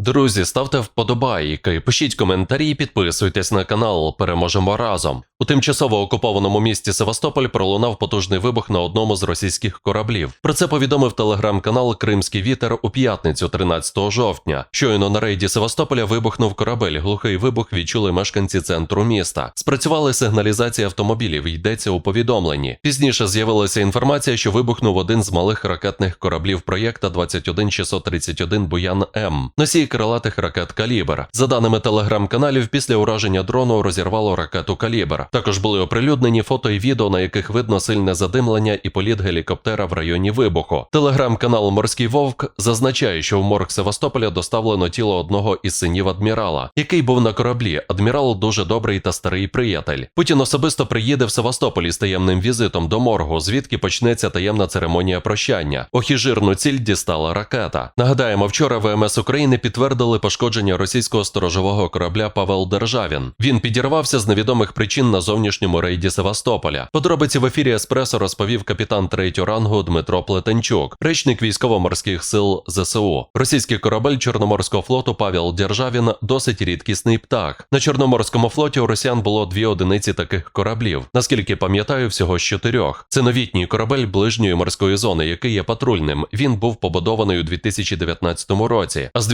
Друзі, ставте вподобайки, пишіть коментарі, підписуйтесь на канал. Переможемо разом. У тимчасово окупованому місті Севастополь пролунав потужний вибух на одному з російських кораблів. Про це повідомив телеграм-канал Кримський вітер у п'ятницю, 13 жовтня. Щойно на рейді Севастополя вибухнув корабель. Глухий вибух відчули мешканці центру міста. Спрацювали сигналізації автомобілів. Йдеться у повідомленні. Пізніше з'явилася інформація, що вибухнув один з малих ракетних кораблів проєкта 21631 Буян М. Носій крилатих ракет Калібр. За даними телеграм-каналів, після ураження дрону розірвало ракету Калібр. Також були оприлюднені фото і відео, на яких видно сильне задимлення і політ гелікоптера в районі вибуху. Телеграм-канал Морський Вовк зазначає, що в морг Севастополя доставлено тіло одного із синів адмірала, який був на кораблі. Адмірал дуже добрий та старий приятель. Путін особисто приїде в Севастополь із таємним візитом до моргу, звідки почнеться таємна церемонія прощання. Охіжирну ціль дістала ракета. Нагадаємо, вчора ВМС України підтвердили пошкодження російського сторожового корабля Павел Державін. Він підірвався з невідомих причин на зовнішньому рейді Севастополя. Подробиці в ефірі Еспресо розповів капітан третього рангу Дмитро Плетенчук, речник військово-морських сил ЗСУ. Російський корабель Чорноморського флоту Павел Державін досить рідкісний птах. На Чорноморському флоті у росіян було дві одиниці таких кораблів. Наскільки пам'ятаю, всього з чотирьох. Це новітній корабель ближньої морської зони, який є патрульним. Він був побудований у 2019 році, а з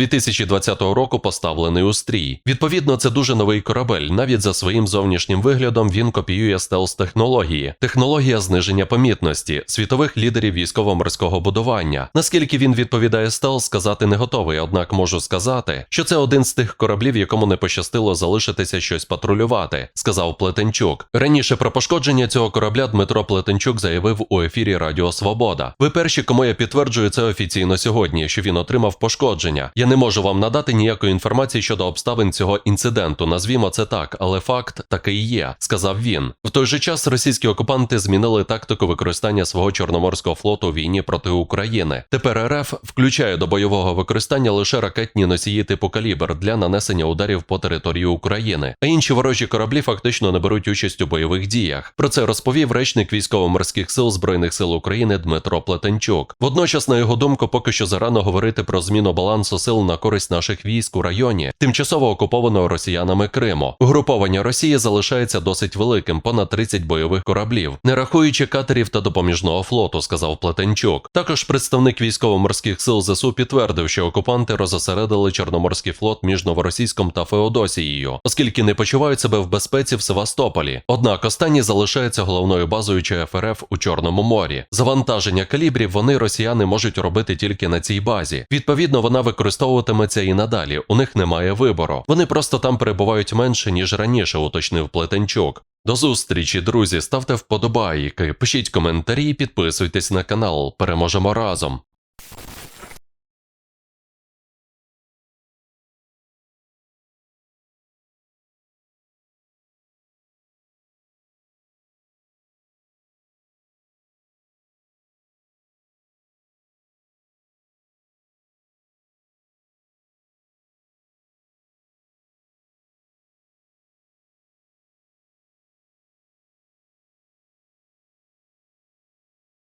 2020 року поставлений у стрій. Відповідно, це дуже новий корабель. Навіть за своїм зовнішнім виглядом він копіює стелс-технології, технологія зниження помітності, світових лідерів військово-морського будування. Наскільки він відповідає стелс, сказати не готовий, однак можу сказати, що це один з тих кораблів, якому не пощастило залишитися щось патрулювати, сказав Плетенчук. Раніше про пошкодження цього корабля Дмитро Плетенчук заявив у ефірі Радіо Свобода. Ви перші, кому я підтверджую це офіційно сьогодні, що він отримав пошкодження. Я не можу вам надати ніякої інформації щодо обставин цього інциденту. Назвімо це так, але факт такий є, сказав він. В той же час російські окупанти змінили тактику використання свого чорноморського флоту у війні проти України. Тепер РФ включає до бойового використання лише ракетні носії типу калібр для нанесення ударів по території України, а інші ворожі кораблі фактично не беруть участь у бойових діях. Про це розповів речник військово-морських сил збройних сил України Дмитро Плетенчук. Водночас, на його думку, поки що зарано говорити про зміну балансу сил на користь наших військ у районі, тимчасово окупованого росіянами Криму. Угруповання Росії залишається досить великим, понад 30 бойових кораблів, не рахуючи катерів та допоміжного флоту, сказав Плетенчук. Також представник військово-морських сил ЗСУ підтвердив, що окупанти розосередили Чорноморський флот між Новоросійськом та Феодосією, оскільки не почувають себе в безпеці в Севастополі. Однак останній залишається головною базою ЧФРФ у Чорному морі. Завантаження калібрів вони росіяни можуть робити тільки на цій базі. Відповідно, вона використовуватиметься і надалі. У них немає вибору. Вони просто там перебувають менше ніж раніше, уточнив Плетенчук. До зустрічі, друзі. Ставте вподобайки, пишіть коментарі, підписуйтесь на канал. Переможемо разом.